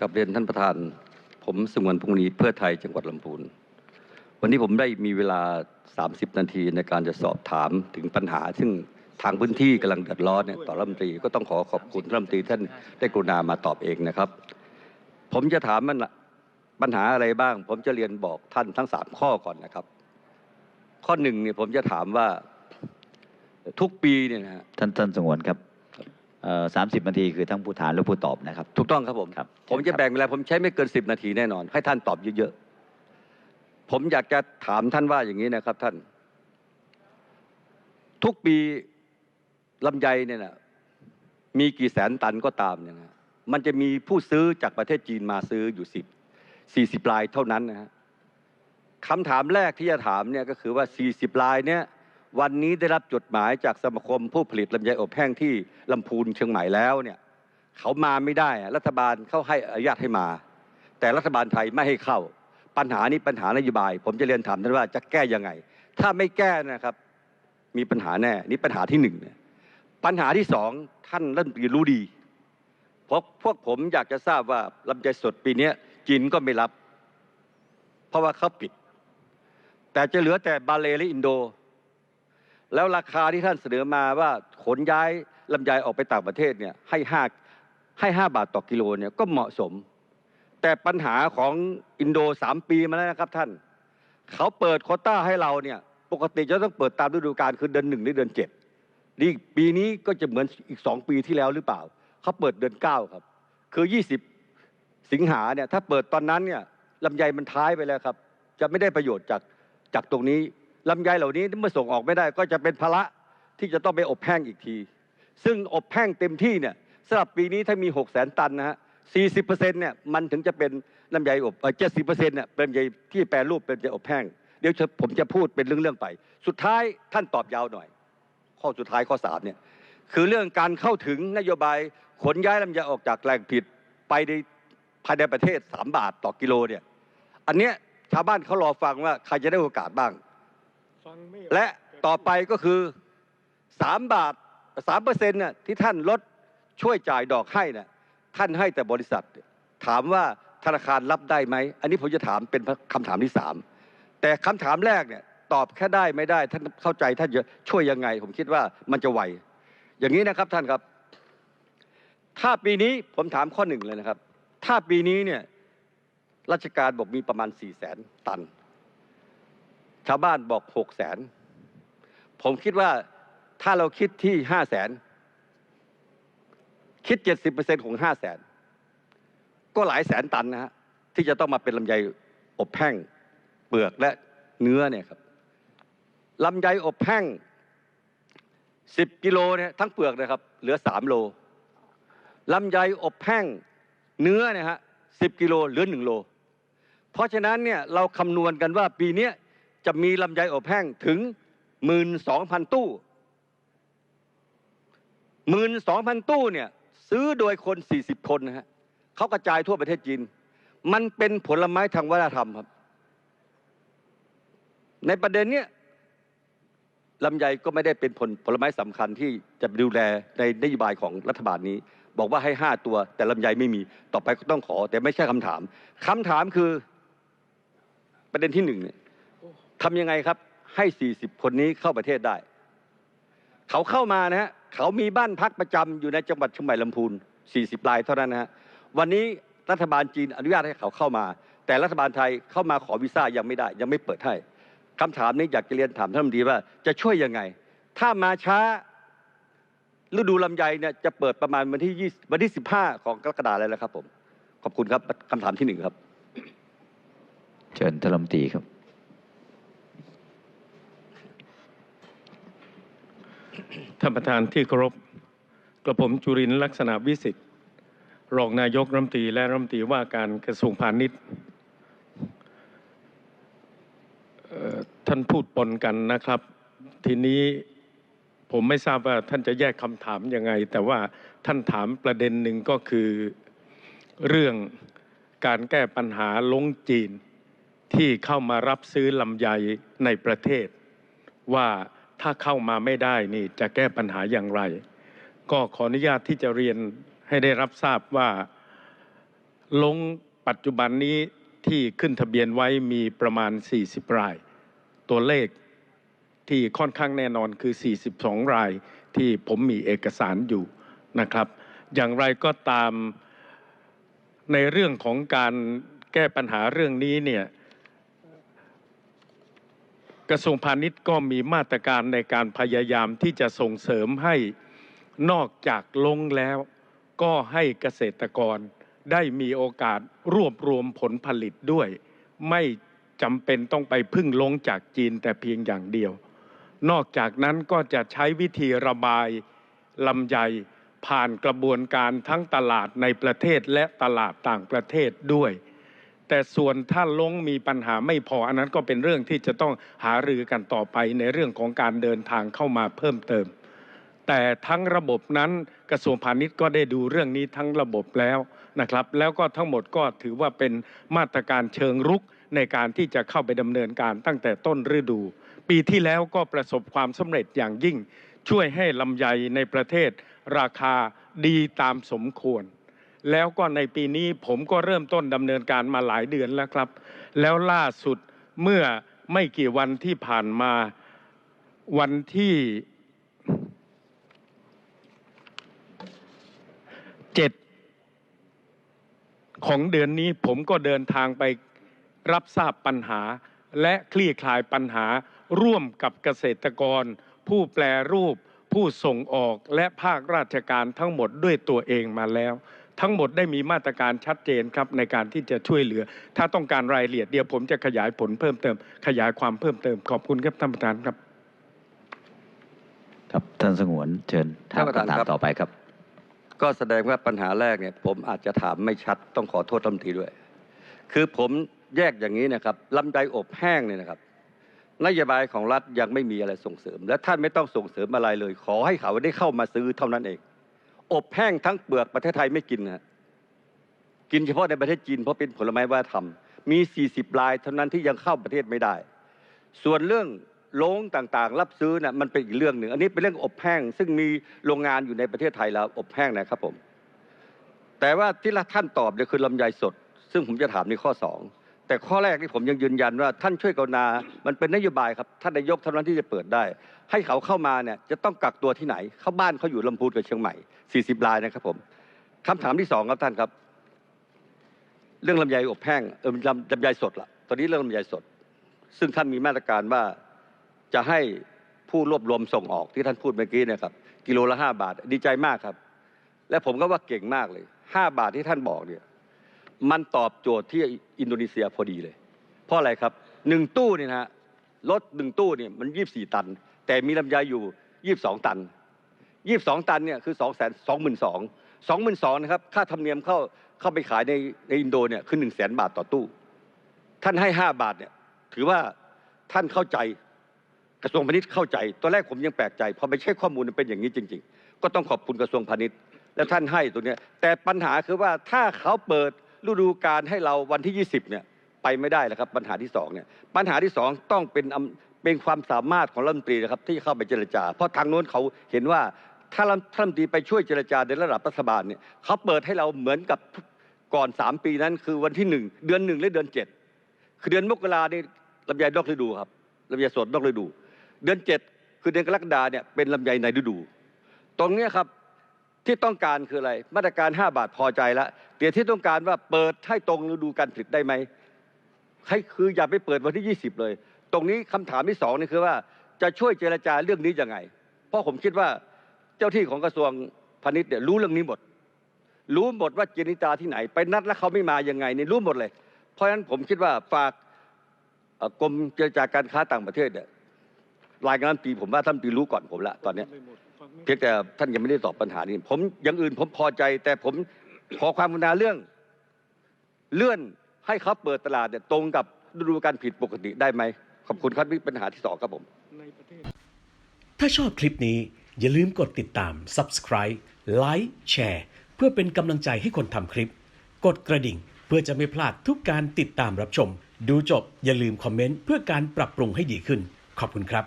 กับเรียนท่านประธาน ผมสงวนพงศ์นี้เพื่อไทยจังหวัดลำพูน วันนี้ผมได้มีเวลา 30 นาทีในการจะสอบถามถึงปัญหา ซึ่งทางพื้นที่กำลังเดือดร้อนเนี่ยต่อรัฐมนตรีก็ต้องขอขอบคุณรัฐมนตรีท่านได้กรุณามาตอบเองนะครับ ผมจะถามมันปัญหาอะไรบ้าง ผมจะเรียนบอกท่านทั้งสามข้อก่อนนะครับ ข้อหนึ่งเนี่ยผมจะถามว่าทุกปีเนี่ยนะฮะท่านท่านสงวนครับ สามสิบนาทีคือทั้งผู้ถามและผู้ตอบนะครับ ถูกต้องครับผมครับผมจะแบ่งเวลาผมใช้ไม่เกินสิบนาทีแน่นอน ให้ท่านตอบเยอะๆ ผมอยากจะถามท่านว่าอย่างนี้นะครับท่าน ทุกปีลำไยเนี่ยนะมีกี่แสนตันก็ตามเนี่ยนะมันจะมีผู้ซื้อจากประเทศจีนมาซื้ออยู่สิบสี่สิบรายเท่านั้นนะฮะคำถามแรกที่จะถามเนี่ยก็คือว่าสี่สิบรายเนี่ย วันนี้ได้รับจดหมายจากสมาคมผู้ผลิตลำไยอบแห้งที่ลำพูนเชียงใหม่แล้วเนี่ยเขามาไม่ได้รัฐบาลเขาให้อนุญาตให้มา แต่รัฐบาลไทยไม่ให้เข้า ปัญหานี้ปัญหานโยบาย ผมจะเรียนถามท่านว่าจะแก้ยังไง ถ้าไม่แก้นะครับ มีปัญหาแน่นี่ปัญหาที่หนึ่งเนี่ยปัญหาที่สองท่านรัฐมนตรีรู้ดีเพราะพวกผมอยากจะทราบว่าลำไยสดปีนี้จีนก็ไม่รับ เพราะว่าเขาปิด แต่จะเหลือแต่บาเลและอินโด แล้วราคาที่ท่านเสนอมาว่าขนย้ายลำไยออกไปต่างประเทศเนี่ยให้ห้าให้ห้าบาทต่อกิโลเนี่ยก็เหมาะสม แต่ปัญหาของอินโดสามปีมาแล้วนะครับท่าน เขาเปิดโควต้าให้เราเนี่ยปกติจะต้องเปิดตามฤดูกาลคือเดือนหนึ่งหรือเดือนเจ็ดนี่ปีนี้ก็จะเหมือนอีกสองปีที่แล้วหรือเปล่า เขาเปิดเดือนเก้าครับ คือยี่สิบสิงหาเนี่ยถ้าเปิดตอนนั้นเนี่ยลำไยมันท้ายไปแล้วครับ จะไม่ได้ประโยชน์จากจากตรงนี้ ลำไยเหล่านี้เมื่อส่งออกไม่ได้ก็จะเป็นภาระที่จะต้องไปอบแห้งอีกที ซึ่งอบแห้งเต็มที่เนี่ยสำหรับปีนี้ถ้ามี6 0 0 0 0 0ตันนะฮะ40%เนี่ยมันถึงจะเป็นลำไยอบเจ็ดสิบเปออ70%เนี่ยเป็นลำไยที่แปรรูปเป็นลำไยอบแห้ง เดี๋ยวผมจะพูดเป็นเรื่องๆไป สุดท้ายท่านตอบยาวหน่อย ข้อสุดท้ายข้อสามเนี่ยคือเรื่องการเข้าถึงนโยบายขนย้ายลำไยออกจากแหล่งผิดไปในภายในประเทศ 3 บาทต่อกิโลเนี่ยอันเนี้ยชาวบ้านเขารอฟังว่าใครจะได้โอกาสบ้าง และต่อไปก็คือสามบาทสามเปอร์เซ็นต์น่ะที่ท่านลดช่วยจ่ายดอกให้น่ะท่านให้แต่บริษัท ถามว่าธนาคารรับได้ไหม อันนี้ผมจะถามเป็นคำถามที่สามแต่คำถามแรกเนี่ยตอบแค่ได้ไม่ได้ท่านเข้าใจท่านจะช่วยยังไง ผมคิดว่ามันจะไหว อย่างนี้นะครับท่านครับ ถ้าปีนี้ผมถามข้อหนึ่งเลยนะครับ ถ้าปีนี้เนี่ยราชการบอกมีประมาณสี่แสนตัน ชาวบ้านบอกหกแสนผมคิดว่าถ้าเราคิดที่ห้าแสนคิดเจ็ดสิบเปอร์เซ็นของห้าแสนก็หลายแสนตันนะฮะที่จะต้องมาเป็นลำไยอบแห้งเปลือกและเนื้อเนี่ยครับลำไยอบแห้งสิบกิโลเนี่ยทั้งเปลือกนะครับ เหลือสามโลลำไยอบแห้งเนื้อเนี่ยฮะสิบกิโลเหลือหนึ่งโล เพราะฉะนั้นเนี่ยเราคำนวณกันว่าปีนี้ จะมีลำไยอบแห้งถึงหมื่นสองพันตู้หมื่นสองพันตู้เนี่ยซื้อโดยคนสี่สิบคนนะฮะเขากระจายทั่วประเทศจีน มันเป็นผลไม้ทางวัฒนธรรมครับ ในประเด็นเนี้ยลำไยก็ไม่ได้เป็นผลผลไม้สำคัญที่จะดูแลในนโยบายของรัฐบาลนี้ บอกว่าให้ห้าตัว แต่ลำไยไม่มีต่อไปก็ต้องขอ แต่ไม่ใช่คำถามคำถามคือประเด็นที่หนึ่งเนี่ย ทำยังไงครับให้ 40 คนนี้เข้าประเทศได้ เขาเข้ามานะฮะเขามีบ้านพักประจำอยู่ในจังหวัดเชียงใหม่ลำพูน 40รายเท่านั้นนะฮะวันนี้รัฐบาลจีนอนุญาตให้เขาเข้ามา แต่รัฐบาลไทยเข้ามาขอวีซ่ายังไม่ได้ ยังไม่เปิดให้คำถามนี้อยากจะเรียนถามท่านรัฐมนตรีว่าจะช่วยยังไง ถ้ามาช้าฤดูลำไยเนี่ยจะเปิดประมาณวันที่ 20 วันที่ 15 ของกรกฎาคมแล้วนะครับผม ขอบคุณครับคำถามที่หนึ่งครับ เชิญท่านรัฐมนตรีครับ ท่านประธานที่เคารพกระผมจุรินลักษณะวิสิทธิ์รองนายกรัฐมนตรีและรัฐมนตรีว่าการกระทรวงพาณิชย์ท่านพูดปนกันนะครับ ทีนี้ผมไม่ทราบว่าท่านจะแยกคำถามยังไง แต่ว่าท่านถามประเด็นหนึ่งก็คือเรื่องการแก้ปัญหาลงจีนที่เข้ามารับซื้อลำไยในประเทศว่า ถ้าเข้ามาไม่ได้นี่จะแก้ปัญหาอย่างไร ก็ขออนุญาตที่จะเรียนให้ได้รับทราบว่าลงปัจจุบันนี้ที่ขึ้นทะเบียนไว้มีประมาณ 40 ราย ตัวเลขที่ค่อนข้างแน่นอนคือ 42 รายที่ผมมีเอกสารอยู่นะครับ อย่างไรก็ตามในเรื่องของการแก้ปัญหาเรื่องนี้เนี่ย กระทรวงพาณิชย์ก็มีมาตรการในการพยายามที่จะส่งเสริมให้นอกจากลงแล้ว ก็ให้เกษตรกรได้มีโอกาสรวบรวมผลผลิตด้วย ไม่จำเป็นต้องไปพึ่งลงจากจีนแต่เพียงอย่างเดียว นอกจากนั้นก็จะใช้วิธีระบายลำไยผ่านกระบวนการทั้งตลาดในประเทศและตลาดต่างประเทศด้วย แต่ส่วนถ้าลงมีปัญหาไม่พออันนั้นก็เป็นเรื่องที่จะต้องหารือกันต่อไปในเรื่องของการเดินทางเข้ามาเพิ่มเติม แต่ทั้งระบบนั้นกระทรวงพาณิชย์ก็ได้ดูเรื่องนี้ทั้งระบบแล้วนะครับ แล้วก็ทั้งหมดก็ถือว่าเป็นมาตรการเชิงรุกในการที่จะเข้าไปดำเนินการตั้งแต่ต้นฤดู ปีที่แล้วก็ประสบความสำเร็จอย่างยิ่ง ช่วยให้ลำไยในประเทศราคาดีตามสมควร แล้วก็ในปีนี้ผมก็เริ่มต้นดำเนินการมาหลายเดือนแล้วครับ แล้วล่าสุดเมื่อไม่กี่วันที่ผ่านมาวันที่เจ็ดของเดือนนี้ผมก็เดินทางไปรับทราบปัญหา และคลี่คลายปัญหาร่วมกับเกษตรกร ผู้แปรรูป ผู้ส่งออกและภาคราชการทั้งหมดด้วยตัวเองมาแล้ว ทั้งหมดได้มีมาตรการชัดเจนครับในการที่จะช่วยเหลือ ถ้าต้องการรายละเอียดเดียวผมจะขยายผลเพิ่มเติม ขยายความเพิ่มเติมขอบคุณครับท่านประธานครับ ครับท่านสงวนเชิญถามท่านประธานคำถามครับ ต่อไปครับ ก็แสดงว่าปัญหาแรกเนี่ยผมอาจจะถามไม่ชัดต้องขอโทษรัฐมนตรีด้วย คือผมแยกอย่างนี้นะครับลำไยอบแห้งเนี่ยนะครับนโยบายของรัฐยังไม่มีอะไรส่งเสริม และท่านไม่ต้องส่งเสริมอะไรเลย ขอให้เขาได้เข้ามาซื้อเท่านั้นเอง อบแห้งทั้งเปลือกประเทศไทยไม่กินนะกินเฉพาะในประเทศจีนเพราะเป็นผลไม้วัฒนธรรม มี 40รายเท่านั้นที่ยังเข้าประเทศไม่ได้ ส่วนเรื่องโรงต่างๆ รับซื้อน่ะมันเป็นอีกเรื่องหนึ่ง อันนี้เป็นเรื่องอบแห้ง ซึ่งมีโรงงานอยู่ในประเทศไทยแล้วอบแห้งนะครับผม แต่ว่าที่ละท่านตอบเนี่ยคือลำไยสด ซึ่งผมจะถามในข้อสอง แต่ข้อแรกที่ผมยังยืนยันว่าท่านช่วยกรุณามันเป็นนโยบายครับท่านนายกเท่านั้นที่จะเปิดได้ ให้เขาเข้ามาเนี่ยจะต้องกักตัวที่ไหน เข้าบ้านเขาอยู่ลำพูนกับเชียงใหม่ 40รายนะครับผมคำถามที่สองครับท่านครับ เรื่องลำไยอบแห้งเออลำลำไยสดละตอนนี้เรื่องลำไยสด ซึ่งท่านมีมาตรการว่าจะให้ผู้รวบรวมส่งออกที่ท่านพูดเมื่อกี้เนะครับ กิโลละห้าบาท ดีใจมากครับ และผมก็ว่าเก่งมากเลยห้าบาทที่ท่านบอกเนี่ย มันตอบโจทย์ที่อินโดนีเซียพอดีเลย เพราะอะไรครับหนึ่งตู้เนี่ยนะฮะรถหนึ่งตู้เนี่ยมันยี่สี่ตัน แต่มีลำไยอยู่ยี่สองตันยี่สองตันเนี่ยคือสองแสนสองหมื่นสองสองหมื่นสองนะครับค่าธรรมเนียมเข้าเข้าไปขายในในอินโดเนี่ยคือหนึ่งแสนบาทต่อตู้ ท่านให้ห้าบาทเนี่ยถือว่าท่านเข้าใจกระทรวงพาณิชย์เข้าใจ ตอนแรกผมยังแปลกใจพอไปเช็คข้อมูลมันเป็นอย่างนี้จริง ๆ ก็ต้องขอบคุณกระทรวงพาณิชย์และท่านให้ตัวเนี้ยแต่ปัญหาคือว่าถ้าเขาเปิด ฤดูการให้เราวันที่ 20เนี่ยไปไม่ได้แล้วครับปัญหาที่สองเนี่ยปัญหาที่สองต้องเป็นเป็นความสามารถของรัฐมนตรีนะครับที่เข้าไปเจรจา เพราะทางโน้นเขาเห็นว่าถ้ารัฐรัมนตรีไปช่วยเจรจาในระดับรัฐบาลเนี่ยเขาเปิดให้เราเหมือนกับก่อนสามปีนั้นคือวันที่หนึ่งเดือนหนึ่งและเดือนเจ็ดคือเดือนมกราเนี่ยลำไยนอกฤดูครับลำไยสดนอกฤดู เดือนเจ็ดคือเดือนกรกฎาเนี่ยเป็นลำไยในฤดู ตรงนี้ครับ ที่ต้องการคืออะไร มาตรการ 5 บาทพอใจแล้วแต่ที่ต้องการว่าเปิดให้ตรงฤดูการผลิตได้ไหมให้คืออย่าไปเปิดวันที่ 20 เลย ตรงนี้คำถามที่สองนี่คือว่าจะช่วยเจรจาเรื่องนี้ยังไง เพราะผมคิดว่าเจ้าที่ของกระทรวงพาณิชย์เนี่ยรู้เรื่องนี้หมด รู้หมดว่าเจนิตาที่ไหน ไปนัดแล้วเขาไม่มายังไงเนี่ยรู้หมดเลย เพราะฉะนั้นผมคิดว่าฝากกรมเจรจาการค้าต่างประเทศเนี่ยรายงานปีผมว่าท่านปีรู้ก่อนผมละตอนนี้ เพียงแต่ท่านยังไม่ได้ตอบปัญหานี้ผมอย่างอื่นผมพอใจ แต่ผมขอความกรุณาเรื่อง เลื่อนให้เขาเปิดตลาดเนี่ยตรงกับฤดูการผิดปกติได้ไหมขอบคุณครับนี่ปัญหาที่สองครับผมถ้าชอบคลิปนี้อย่าลืมกดติดตาม subscribe like แชร์เพื่อเป็นกำลังใจให้คนทำคลิป กดกระดิ่งเพื่อจะไม่พลาดทุกการติดตามรับชม ดูจบอย่าลืมคอมเมนต์เพื่อการปรับปรุงให้ดีขึ้น ขอบคุณครับ